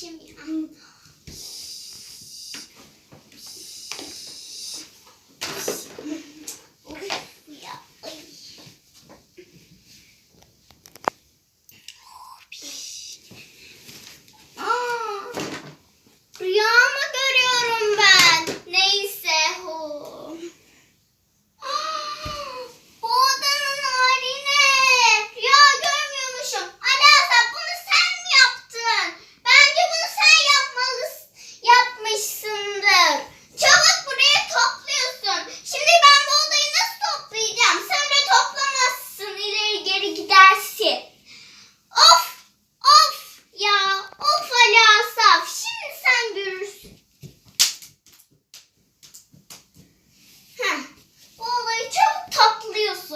签名。嗯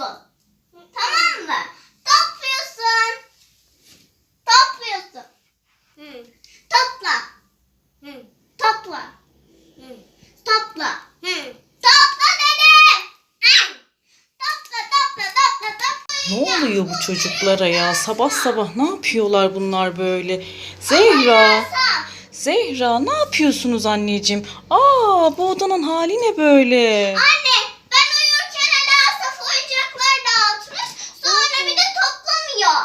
topluyorsun. Tamam mı? Topluyorsun. Topluyorsun. Topla. Topla. Topla. Topla dedim. Ah! Topla topla topla topla. Ne oluyor bu çocuklara ya? Sabah sabah ne yapıyorlar bunlar böyle? Zehra, Zehra ne yapıyorsunuz anneciğim? Aa bu odanın hali ne böyle? Anne ben uyurken Ali Asaf oyuncaklar dağıtmış. Sonra bir de toplamıyor.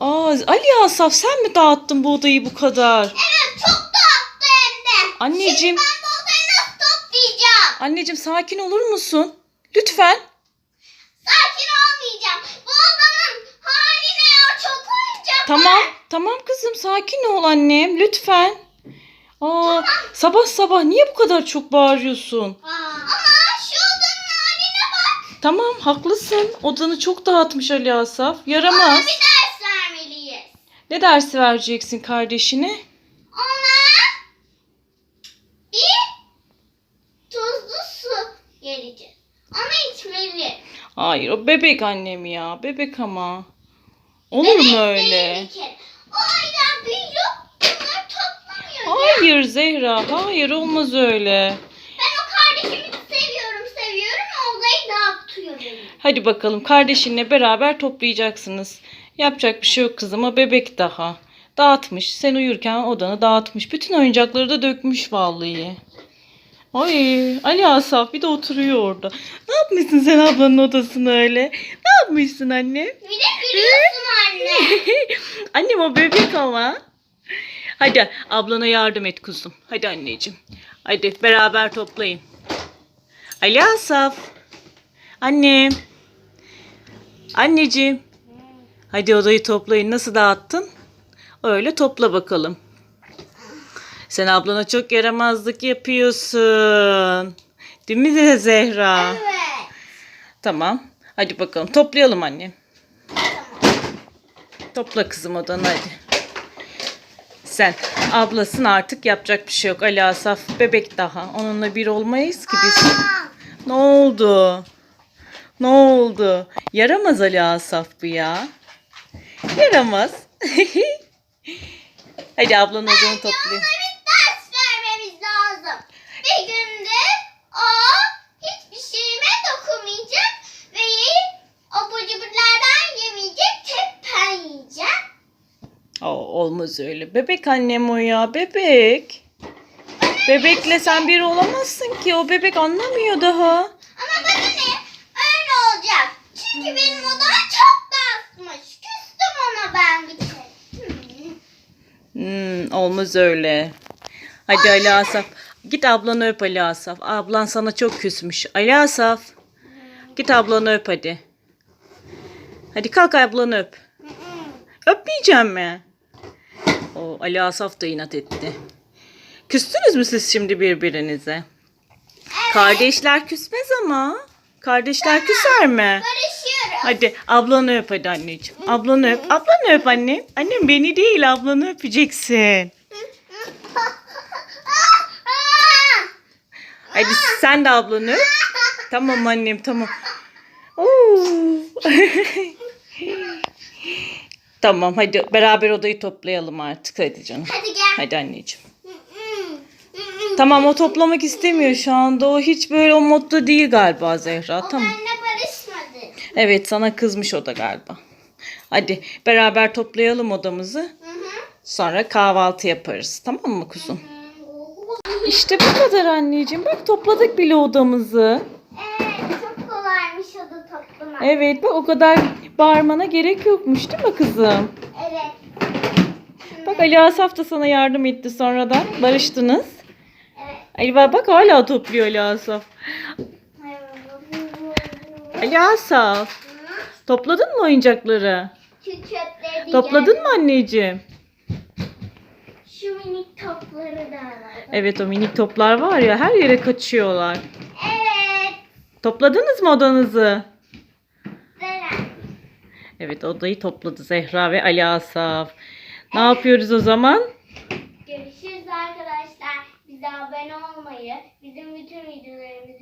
Aa Ali Asaf sen mi dağıttın bu odayı bu kadar? Evet çok dağıttı hem de. Anneciğim. Şimdi ben bu odayı nasıl toplayacağım? Anneciğim sakin olur musun? Lütfen. Sakin olmayacağım. Bu odanın hali ne ya? Çok oyuncak Tamam, tamam kızım sakin ol annem lütfen. Aa, sabah sabah niye bu kadar çok bağırıyorsun? Ama şu odanın haline bak. Tamam haklısın. Odanı çok dağıtmış Ali Asaf. Yaramaz. bir ders vermeliyiz. Ne dersi vereceksin kardeşine? Ona bir tuzlu su vereceğiz. Ama içmeli. Hayır o bebek annem ya. Bebek ama. Olur mu Bebek öyle? değil. O aydan büyüyor. Bunları toplamıyor ya. Hayır Zehra. Hayır olmaz öyle. Ben o kardeşimi seviyorum seviyorum. Olayı dağıtıyor beni. Hadi bakalım kardeşinle beraber toplayacaksınız. Yapacak bir şey yok kızım o bebek daha. Dağıtmış. Sen uyurken odanı dağıtmış. Bütün oyuncakları da dökmüş vallahi. Ay Ali Asaf bir de oturuyor orada. Ne yapmışsın sen ablanın odasını öyle? Ne yapmışsın anne? Bir de gülüyorsun anne. Annem o bebek ama. Hadi ablana yardım et kuzum. Hadi anneciğim. Hadi beraber toplayın. Ali Asaf. Annem. Anneciğim. Hadi odayı toplayın. Nasıl dağıttın? Öyle topla bakalım. Sen ablana çok yaramazlık yapıyorsun. Değil mi de Zehra? Evet. Tamam. Hadi bakalım toplayalım annem. Topla kızım odanı hadi. Sen ablasın artık yapacak bir şey yok. Ali Asaf bebek daha. Onunla bir olmayız ki biz. Aa, Ne oldu? Ne oldu? Yaramaz Ali Asaf bu ya. Yaramaz. hadi ablanın odanı toplayın. Ona bir ders vermemiz lazım. Bir günde o hiçbir şeyime dokunmayacak ve abur cuburlardan yemeyecek. Tek ben yiyeceğim. Aa, olmaz öyle. Bebek annem o ya. Bebek. Bebekle sen bir olamazsın ki. O bebek anlamıyor daha. Ama bana ne? Öyle olacak. Çünkü benim odama çok dağıtmış. Küstüm ona ben bir kere. Hmm. Hmm, olmaz öyle. Hadi Ali Asaf. Git ablanı öp Ali Asaf. Ablan sana çok küsmüş. Ali Asaf. Git ablanı öp hadi. Hadi kalk ablanı öp. Öpmeyeceğim mi? O Ali Asaf da inat etti. Küstünüz mü siz şimdi birbirinize? Kardeşler küsmez ama. Kardeşler küser mi? Hadi ablanı öp hadi anneciğim. Ablanı öp. Ablanı öp annem. Annem beni değil ablanı öpeceksin. Hadi sen de ablanı öp. Tamam annem tamam. Oo. tamam hadi beraber odayı toplayalım artık hadi canım. Hadi gel. Hadi anneciğim. Tamam o toplamak istemiyor şu anda. O hiç böyle o modda değil galiba Zehra. O Tamam. barışmadı. Evet sana kızmış o da galiba. Hadi beraber toplayalım odamızı. Hı hı. Sonra kahvaltı yaparız. Tamam mı kuzum? İşte bu kadar anneciğim. Bak topladık bile odamızı. Evet çok kolaymış o da toplamak. Evet bak o kadar bağırmana gerek yokmuş değil mi kızım? Evet. Bak Ali Asaf da sana yardım etti sonradan. Barıştınız. Evet. Ali bak hala topluyor Ali Asaf. Ali Asaf. Topladın mı oyuncakları? Şu çöpleri Topladın mı anneciğim? Şu minik topları da var. Evet o minik toplar var ya her yere kaçıyorlar. Evet. Topladınız mı odanızı? Zeren. Evet odayı topladı Zehra ve Ali Asaf. Ne yapıyoruz o zaman? Görüşürüz arkadaşlar. Bize abone olmayı, bizim bütün videolarımızı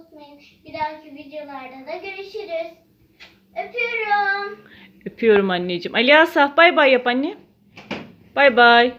unutmayın. Bir dahaki videolarda da görüşürüz. Öpüyorum. Öpüyorum anneciğim. Ali Asaf bay bay yap anne. Bay bay.